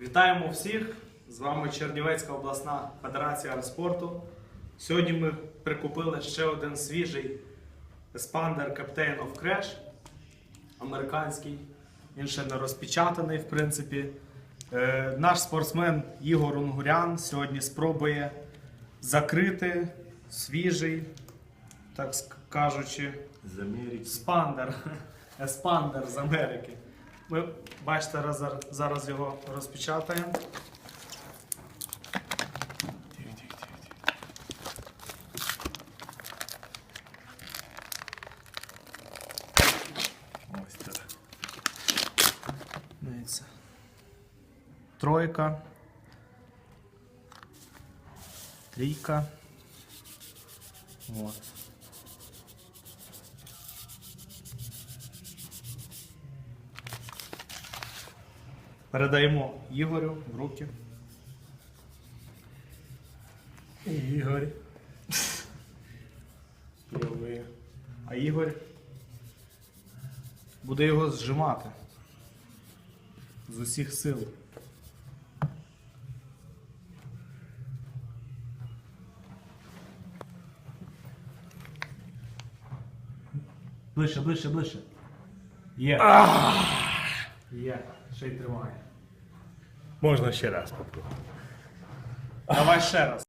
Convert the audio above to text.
Вітаємо всіх! З вами Чернівецька обласна федерація арспорту. Сьогодні ми прикупили ще один свіжий еспандер Captain of Crash. Американський. Він ще не розпечатаний, в принципі. Е, наш спортсмен Ігор Унгурян сьогодні спробує закрити свіжий, так кажучи, З Америки. Спандер. Еспандер з Америки. Ми бачите, раз- зараз його розпечатаємо. Ось так. Дивіться. Тройка. Трійка. От. Передаємо Ігорю в руки. Ігор. А Ігор буде його зжимати з усіх сил. Ближче, ближче, ближче. Є. Є. Ще й тримає. Можна ще раз попробувати. Давай ще раз.